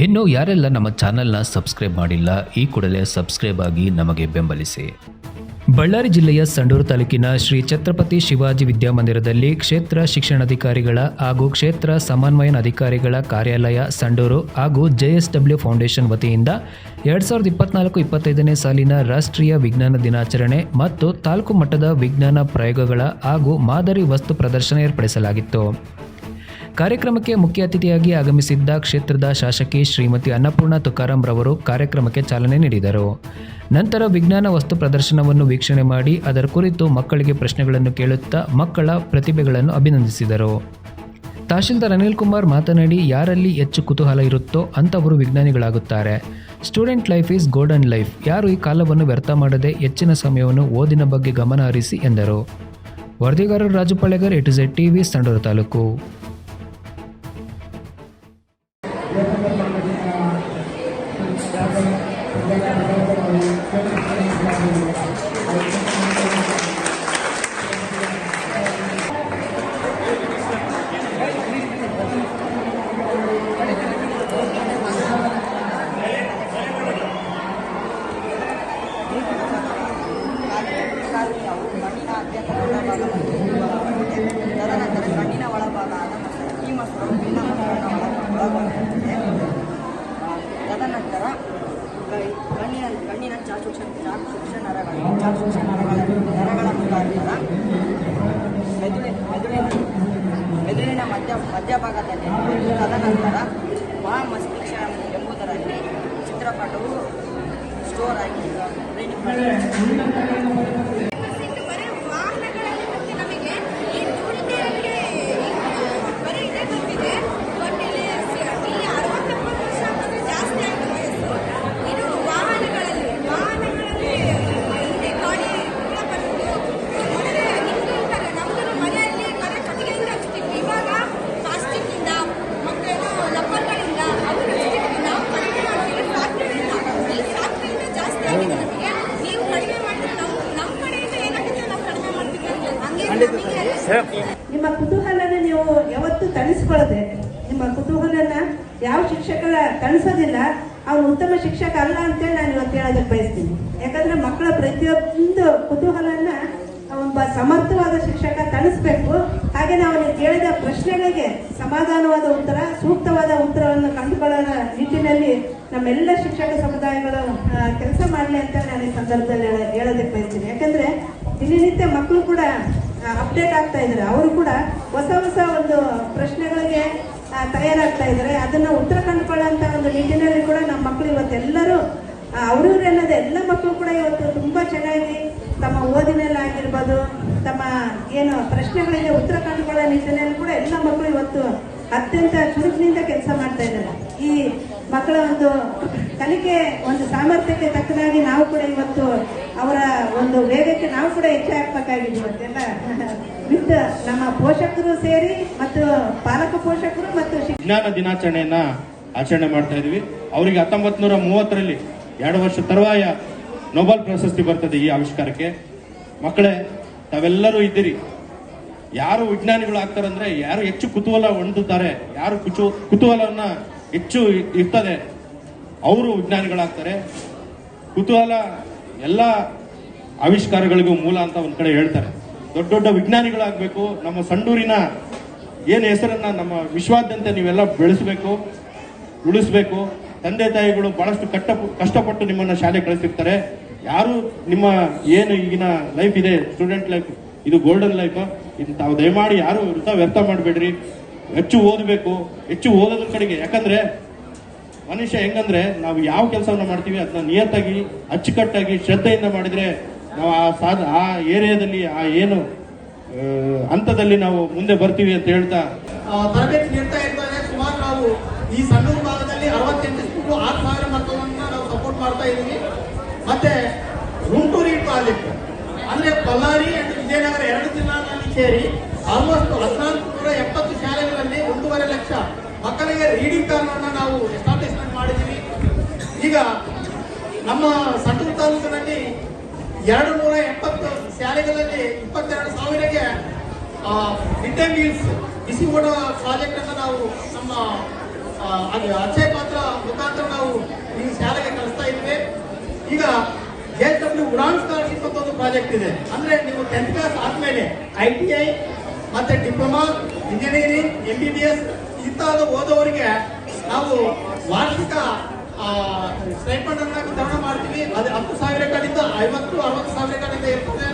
ಇನ್ನು ಯಾರೆಲ್ಲ ನಮ್ಮ ಚಾನೆಲ್ನ ಸಬ್ಸ್ಕ್ರೈಬ್ ಮಾಡಿಲ್ಲ, ಈ ಕೂಡಲೇ ಸಬ್ಸ್ಕ್ರೈಬ್ ಆಗಿ ನಮಗೆ ಬೆಂಬಲಿಸಿ. ಬಳ್ಳಾರಿ ಜಿಲ್ಲೆಯ ಸಂಡೂರು ತಾಲೂಕಿನ ಶ್ರೀ ಛತ್ರಪತಿ ಶಿವಾಜಿ ವಿದ್ಯಾಮಂದಿರದಲ್ಲಿ ಕ್ಷೇತ್ರ ಶಿಕ್ಷಣಾಧಿಕಾರಿಗಳ ಹಾಗೂ ಕ್ಷೇತ್ರ ಸಮನ್ವಯನಾಧಿಕಾರಿಗಳ ಕಾರ್ಯಾಲಯ ಸಂಡೂರು ಹಾಗೂ ಜೆಎಸ್ಡಬ್ಲ್ಯೂ ಫೌಂಡೇಶನ್ ವತಿಯಿಂದ ಎರಡು ಸಾವಿರದ ಇಪ್ಪತ್ನಾಲ್ಕು ಇಪ್ಪತ್ತೈದನೇ ಸಾಲಿನ ರಾಷ್ಟ್ರೀಯ ವಿಜ್ಞಾನ ದಿನಾಚರಣೆ ಮತ್ತು ತಾಲೂಕು ಮಟ್ಟದ ವಿಜ್ಞಾನ ಪ್ರಯೋಗಗಳ ಹಾಗೂ ಮಾದರಿ ವಸ್ತು ಪ್ರದರ್ಶನ ಏರ್ಪಡಿಸಲಾಗಿತ್ತು. ಕಾರ್ಯಕ್ರಮಕ್ಕೆ ಮುಖ್ಯ ಅತಿಥಿಯಾಗಿ ಆಗಮಿಸಿದ್ದ ಕ್ಷೇತ್ರದ ಶಾಸಕಿ ಶ್ರೀಮತಿ ಅನ್ನಪೂರ್ಣ ತುಕಾರಾಂ ರವರು ಕಾರ್ಯಕ್ರಮಕ್ಕೆ ಚಾಲನೆ ನೀಡಿದರು. ನಂತರ ವಿಜ್ಞಾನ ವಸ್ತು ಪ್ರದರ್ಶನವನ್ನು ವೀಕ್ಷಣೆ ಮಾಡಿ ಅದರ ಕುರಿತು ಮಕ್ಕಳಿಗೆ ಪ್ರಶ್ನೆಗಳನ್ನು ಕೇಳುತ್ತಾ ಮಕ್ಕಳ ಪ್ರತಿಭೆಗಳನ್ನು ಅಭಿನಂದಿಸಿದರು. ತಹಶೀಲ್ದಾರ್ ಅನಿಲ್ ಕುಮಾರ್ ಮಾತನಾಡಿ, ಯಾರಲ್ಲಿ ಹೆಚ್ಚು ಕುತೂಹಲ ಇರುತ್ತೋ ಅಂಥವರು ವಿಜ್ಞಾನಿಗಳಾಗುತ್ತಾರೆ. Student life is golden life. ಯಾರು ಈ ಕಾಲವನ್ನು ವ್ಯರ್ಥ ಮಾಡದೆ ಹೆಚ್ಚಿನ ಸಮಯವನ್ನು ಓದಿನ ಬಗ್ಗೆ ಗಮನ ಹರಿಸಿ ಎಂದರು. ವರದಿಗಾರರು it is a TV, Sandur taluk. Gracias. ನರಗಳು ಚಾಕ್ಷುಷ ನರಗಳ ನರಗಳ ಮುಖಾಂತರ ಮೆದುಳಿ ಮೆದುಳಿನ ಮೆದುಳಿನ ಮಧ್ಯ ಮಧ್ಯಭಾಗದಲ್ಲಿ ತದನಂತರ ಮಹಾಮಸ್ತಿಷ್ಕ ಎಂಬುದರಲ್ಲಿ ಚಿತ್ರಪಟವು ಸ್ಟೋರ್ ಆಗಿ ನಿಮ್ಮ ಕುತೂಹಲನ ನೀವು ಯಾವತ್ತೂ ತಣಿಸ್ಕೊಳ್ಳದೆ, ನಿಮ್ಮ ಕುತೂಹಲನ ಯಾವ ಶಿಕ್ಷಕರ ತಣಿಸೋದಿಲ್ಲ, ಅವನು ಉತ್ತಮ ಶಿಕ್ಷಕ ಅಲ್ಲ ಅಂತೇಳಿ ನಾನು ಇವತ್ತು ಹೇಳೋದಕ್ಕೆ ಬಯಸ್ತೀನಿ. ಯಾಕಂದ್ರೆ ಮಕ್ಕಳ ಪ್ರತಿಯೊಂದು ಕುತೂಹಲನ ಒಬ್ಬ ಸಮರ್ಥವಾದ ಶಿಕ್ಷಕ ತಣಿಸ್ಬೇಕು. ಹಾಗೆ ನಾವು ಅವನಿಗೆ ಕೇಳಿದ ಪ್ರಶ್ನೆಗಳಿಗೆ ಸಮಾಧಾನವಾದ ಉತ್ತರ, ಸೂಕ್ತವಾದ ಉತ್ತರವನ್ನು ಕಂಡುಕೊಳ್ಳೋ ನಿಟ್ಟಿನಲ್ಲಿ ನಮ್ಮೆಲ್ಲ ಶಿಕ್ಷಕ ಸಮುದಾಯಗಳು ಕೆಲಸ ಮಾಡಲಿ ಅಂತ ನಾನು ಈ ಸಂದರ್ಭದಲ್ಲಿ ಹೇಳ- ಹೇಳೋದಕ್ಕೆ ಬಯಸ್ತೀನಿ. ಯಾಕಂದ್ರೆ ದಿನನಿತ್ಯ ಮಕ್ಕಳು ಕೂಡ ಅಪ್ಡೇಟ್ ಆಗ್ತಾ ಇದ್ದಾರೆ. ಅವರು ಕೂಡ ಹೊಸ ಹೊಸ ಒಂದು ಪ್ರಶ್ನೆಗಳಿಗೆ ತಯಾರಾಗ್ತಾ ಇದ್ದಾರೆ. ಅದನ್ನು ಉತ್ತರ ಕಂಡುಕೊಳ್ಳೋಂಥ ಒಂದು ನಿಟ್ಟಿನಲ್ಲಿ ಕೂಡ ನಮ್ಮ ಮಕ್ಕಳು ಇವತ್ತೆಲ್ಲರೂ ಅವ್ರವ್ರು ಅನ್ನೋದು ಎಲ್ಲ ಮಕ್ಕಳು ಕೂಡ ಇವತ್ತು ತುಂಬ ಚೆನ್ನಾಗಿ ತಮ್ಮ ಓದಿನಲ್ಲಾಗಿರ್ಬೋದು ತಮ್ಮ ಏನು ಪ್ರಶ್ನೆಗಳಿಗೆ ಉತ್ತರ ಕಂಡುಕೊಳ್ಳೋ ನಿಟ್ಟಿನಲ್ಲಿ ಕೂಡ ಎಲ್ಲ ಮಕ್ಕಳು ಇವತ್ತು ಅತ್ಯಂತ ಚುರುಕಿನಿಂದ ಕೆಲಸ ಮಾಡ್ತಾ ಇದ್ದಾರೆ. ಈ ಮಕ್ಕಳ ಒಂದು ಕಲಿಕೆ ಒಂದು ಸಾಮರ್ಥ್ಯಕ್ಕೆ ತಕ್ಕನಾಗಿ ನಾವು ಕೂಡ ಇವತ್ತು ಅವರ ಒಂದು ವೇಗಕ್ಕೆ ನಾವು ಕೂಡ ಹೆಚ್ಚಾಗಬೇಕಾಗಿದೆ ಇವತ್ತೆಲ್ಲ. ವಿತ್ ನಮ್ಮ ಪೋಷಕರು ಸೇರಿ ಮತ್ತು ಪಾಲಕ ಪೋಷಕರು ಮತ್ತು ವಿಜ್ಞಾನ ದಿನಾಚರಣೆಯನ್ನ ಆಚರಣೆ ಮಾಡ್ತಾ ಇದೀವಿ. ಅವರಿಗೆ ಹತ್ತೊಂಬತ್ ನೂರ ಮೂವತ್ತರಲ್ಲಿ ಎರಡು ವರ್ಷ ತರುವಾಯ ನೊಬೆಲ್ ಪ್ರಶಸ್ತಿ ಬರ್ತದೆ ಈ ಆವಿಷ್ಕಾರಕ್ಕೆ. ಮಕ್ಕಳೇ, ತಾವೆಲ್ಲರೂ ಇದ್ದೀರಿ. ಯಾರು ವಿಜ್ಞಾನಿಗಳು ಆಗ್ತಾರಂದ್ರೆ ಯಾರು ಹೆಚ್ಚು ಕುತೂಹಲ ಹೊಂದುತ್ತಾರೆ, ಯಾರು ಕುಚು ಕುತೂಹಲವನ್ನ ಹೆಚ್ಚು ಇರ್ತದೆ. ಅವರು ವಿಜ್ಞಾನಿಗಳಾಗ್ತಾರೆ. ಕುತೂಹಲ ಎಲ್ಲ ಆವಿಷ್ಕಾರಗಳಿಗೂ ಮೂಲ ಅಂತ ಒಂದು ಕಡೆ ಹೇಳ್ತಾರೆ. ದೊಡ್ಡ ದೊಡ್ಡ ವಿಜ್ಞಾನಿಗಳಾಗಬೇಕು, ನಮ್ಮ ಸಂಡೂರಿನ ಏನು ಹೆಸರನ್ನ ನಮ್ಮ ವಿಶ್ವಾದ್ಯಂತ ನೀವೆಲ್ಲ ಬೆಳೆಸಬೇಕು, ಉಳಿಸ್ಬೇಕು, ತಂದೆ ತಾಯಿಗಳು ಬಹಳಷ್ಟು ಕಟ್ಟ ಕಷ್ಟಪಟ್ಟು ನಿಮ್ಮನ್ನ ಶಾಲೆ ಕಳಿಸಿರ್ತಾರೆ. ಯಾರು ನಿಮ್ಮ ಏನು ಈಗಿನ ಲೈಫ್ ಇದೆ ಸ್ಟೂಡೆಂಟ್ ಲೈಫ್ ಇದು ಗೋಲ್ಡನ್ ಲೈಫ್ ಇದು ತಾವು ದಯಮಾಡಿ ಯಾರು ವ್ಯರ್ಥ ವ್ಯರ್ಥ ಮಾಡಬೇಡ್ರಿ. ಹೆಚ್ಚು ಓದಬೇಕು, ಹೆಚ್ಚು ಓದೋದ್ರ ಕಡೆಗೆ, ಯಾಕಂದ್ರೆ ಮನುಷ್ಯ ಹೆಂಗಂದ್ರೆ ನಾವು ಯಾವ ಕೆಲಸವನ್ನು ಮಾಡ್ತೀವಿ ಅದನ್ನ ನಿಯತ್ತಾಗಿ, ಅಚ್ಚುಕಟ್ಟಾಗಿ, ಶ್ರದ್ಧೆಯಿಂದ ಮಾಡಿದ್ರೆ ನಾವು ಆ ಸಾಧ, ಆ ಏರಿಯಾದಲ್ಲಿ, ಆ ಏನು ಹಂತದಲ್ಲಿ ನಾವು ಮುಂದೆ ಬರ್ತೀವಿ ಅಂತ ಹೇಳ್ತಾ. ತರಬೇತಿ ನೀಡ್ತಾ ಇರ್ತಾರೆ ಸುಮಾರು ನಾವು ಈ ಸಣ್ಣ ಭಾಗದಲ್ಲಿ ಅರವತ್ತೆಂಟು ಸ್ಕೂಲು, ಆರು ಸಾವಿರ ಮಕ್ಕಳನ್ನ ನಾವು ಸಪೋರ್ಟ್ ಮಾಡ್ತಾ ಇದ್ದೀವಿ. ಮತ್ತೆ ರೂಮ್ ಟು ರೀಡ್ ಪ್ರಾಜೆಕ್ಟ್ ಅಂದ್ರೆ ಬಳ್ಳಾರಿ ಅಂಡ್ ವಿಜಯನಗರ ಎರಡು ಜಿಲ್ಲಾಗಳಲ್ಲಿ ಸೇರಿ ಆಲ್ಮೋಸ್ಟ್ ಹದಿನಾಲ್ಕು ನೂರ ಎಪ್ಪತ್ತು ಶಾಲೆಗಳಲ್ಲಿ ಒಂದೂವರೆ ಲಕ್ಷ ಮಕ್ಕಳಿಗೆ ರೀಡಿಂಗ್ ಟರ್ನ್ ನಾವು ಎಸ್ಟಾಬ್ಲಿಷ್ಮೆಂಟ್ ಮಾಡಿದ್ದೀವಿ ಈಗ ನಮ್ಮ ಸಂಡೂರು ತಾಲೂಕಿನಲ್ಲಿ ಎರಡು ನೂರ ಎಪ್ಪತ್ತು ಶಾಲೆಗಳಲ್ಲಿ ಇಪ್ಪತ್ತೆರಡು ಸಾವಿರಕ್ಕೆ ಮಿಡ್ ಮೀಲ್ಸ್ ಬಿಸಿ ಊಟ ಪ್ರಾಜೆಕ್ಟ್ ಅನ್ನು ನಾವು ನಮ್ಮ ಅಕ್ಷಯ ಪಾತ್ರ ಮುಖಾಂತರ ನಾವು ಈ ಶಾಲೆಗೆ ಕಳಿಸ್ತಾ ಇದ್ವಿ. ಈಗ ಜೆ ಡಬ್ಲ್ಯೂ ಉಡಾನ್ ಸ್ಕಾಲರ್ಶಿಪ್ ಅಂತ ಒಂದು ಪ್ರಾಜೆಕ್ಟ್ ಇದೆ. ಅಂದ್ರೆ ನೀವು ಟೆಂತ್ ಕ್ಲಾಸ್ ಆದ್ಮೇಲೆ ಐ ಟಿ ಐ, ಮತ್ತೆ diploma, engineering M B B S ಇಂತಹದ್ದು ಓದೋರಿಗೆ ನಾವು ವಾರ್ಷಿಕ ಸ್ಟೈಪಂಡ್ ಅನ್ನ ವಿತರಣೆ ಮಾಡ್ತೀವಿ. ಅದು ಹತ್ತು ಸಾವಿರಗಳಿಂದ ಐವತ್ತು, ಅರವತ್ತು ಸಾವಿರಗಳಿಂದ ಇರ್ತದೆ.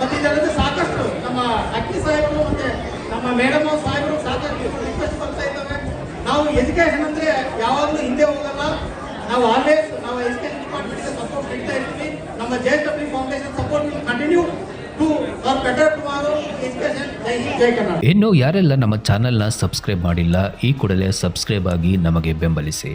ಮತ್ತೆ ಇದರಲ್ಲಿ ಸಾಕಷ್ಟು ನಮ್ಮ ಅಕ್ಕಿ ಸಾಹೇಬರು ಮತ್ತೆ ನಮ್ಮ ಮೇಡಮ್ ಸಾಹೇಬರು ಸಾಕಷ್ಟು ರಿಕ್ವೆಸ್ಟ್ ಬರ್ತಾ ಇದ್ದಾವೆ. ನಾವು ಎಜುಕೇಶನ್ ಅಂದ್ರೆ ಯಾವಾಗಲೂ ಹಿಂದೆ ಹೋಗಲ್ಲ. ನಾವು ಆಲ್ವೇಸ್ ನಾವು ಎಜುಕೇಶನ್ ಡಿಪಾರ್ಟ್ಮೆಂಟ್ಗೆ ಸಪೋರ್ಟ್ ನೀಡ್ತಾ ಇರ್ತೀವಿ. ನಮ್ಮ J W foundation support continue ಇನ್ನು ಯಾರೆಲ್ಲ ನಮ್ಮ ಚಾನೆಲ್ನ ಸಬ್ಸ್ಕ್ರೈಬ್ ಮಾಡಿಲ್ಲ, ಈ ಕೂಡಲೇ ಸಬ್ಸ್ಕ್ರೈಬ್ ಆಗಿ ನಮಗೆ ಬೆಂಬಲಿಸಿ.